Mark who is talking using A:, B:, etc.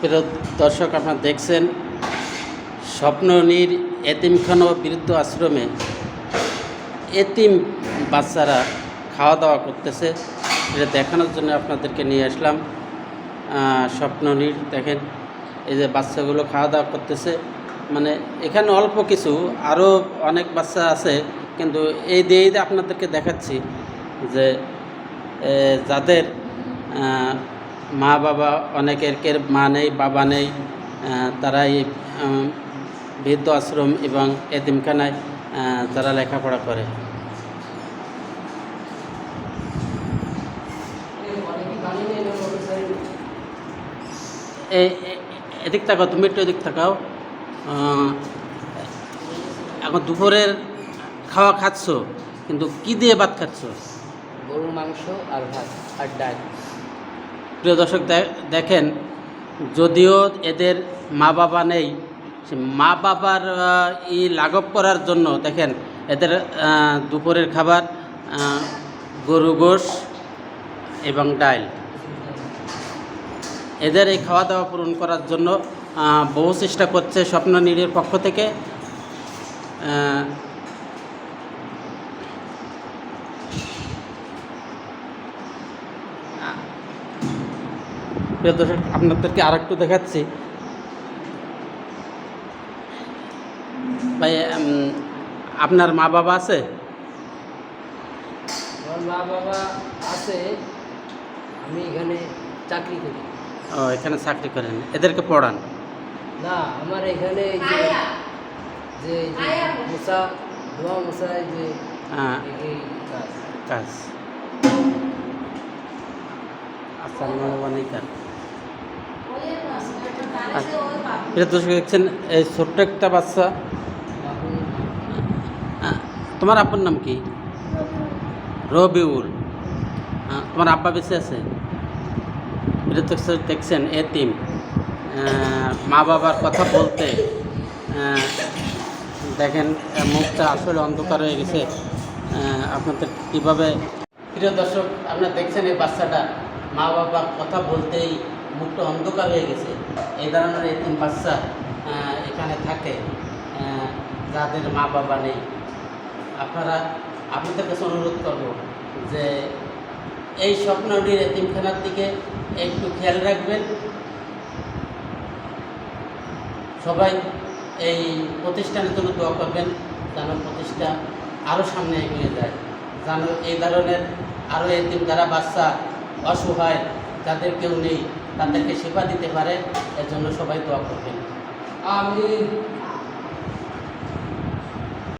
A: প্রিয় দর্শক, আপনারা দেখছেন স্বপ্ননীর এতিমখানা ও বৃদ্ধ আশ্রমে এতিম বাচ্চারা খাওয়া দাওয়া করতেছে। এটা দেখানোর জন্য আপনাদেরকে নিয়ে আসলাম। স্বপ্ননীর, দেখেন, এই যে বাচ্চাগুলো খাওয়া দাওয়া করতেছে। মানে এখানে অল্প কিছু আরও অনেক বাচ্চা আছে, কিন্তু এই দিয়েই আপনাদেরকে দেখাচ্ছি যে যাদের মা বাবা অনেকের কের মা নেই, বাবা নেই তারা এই বৃদ্ধ আশ্রম এবং এতিমখানায় তারা লেখাপড়া করে। এদিক থাকাও তুমি একটু এদিক থাকাও এখন দুপুরের খাওয়া খাচ্ছ, কিন্তু কি দিয়ে ভাত খাচ্ছ?
B: গরুর মাংস আর ভাত, আর ডাল।
A: প্রিয় দর্শক দেখেন, যদিও এদের মা বাবা নেই মা বাবার ই লাঘব করার জন্য দেখেন, এদের দুপুরের খাবার গরু গোশ এবং ডাইল। এদের এই খাওয়া দাওয়া পূরণ করার জন্য বহু চেষ্টা করছে স্বপ্ন নীড়ের পক্ষ থেকে প্রিয় দর্শক আপনাদেরকে আর একটু দেখাচ্ছি। ভাই আপনার মা বাবা আছে?
B: আমার মা বাবা আছে আমি এখানে চাকরি করি।
A: ও এখানে চাকরি করেন। এদেরকে পড়ান।
B: না আমার এখানে যে যে এই যে মোসা ধোয়া মোসা এই যে এই কাজ।
A: কাজ। আসসালামু আলাইকুম। প্রিয় দর্শক দেখছেন এই ছোট্ট একটা বাচ্চা। তোমার আব্বার নাম কি? রবিউল। তোমার আব্বা বেঁচে আছে? এটা দেখছেন এতিম। আহ, মা বাবার কথা বলতে দেখেন মুখটা আসলে অন্ধকার হয়ে গেছে। আপনাদের কীভাবে প্রিয় দর্শক আপনারা দেখছেন এই বাচ্চাটা মা বাবার কথা বলতেই মুখটা অন্ধকার হয়ে গেছে। এই ধরনের এতিম বাচ্চা এখানে থাকে যাদের মা বাবা নেই। আপনারা আপনাদের কাছে অনুরোধ করব যে এই স্বপ্নটির এতিমখানার দিকে একটু খেয়াল রাখবেন। সবাই এই প্রতিষ্ঠানের জন্য দোয়া করবেন যেন প্রতিষ্ঠান আরও সামনে এগিয়ে যায়, যেন এই ধরনের আরও এতিম যারা বাচ্চা অসহায়, যাদের কেউ নেই তাদেরকে সেবা দিতে পারে এর জন্য সবাই দোয়া করবেন।
B: আমি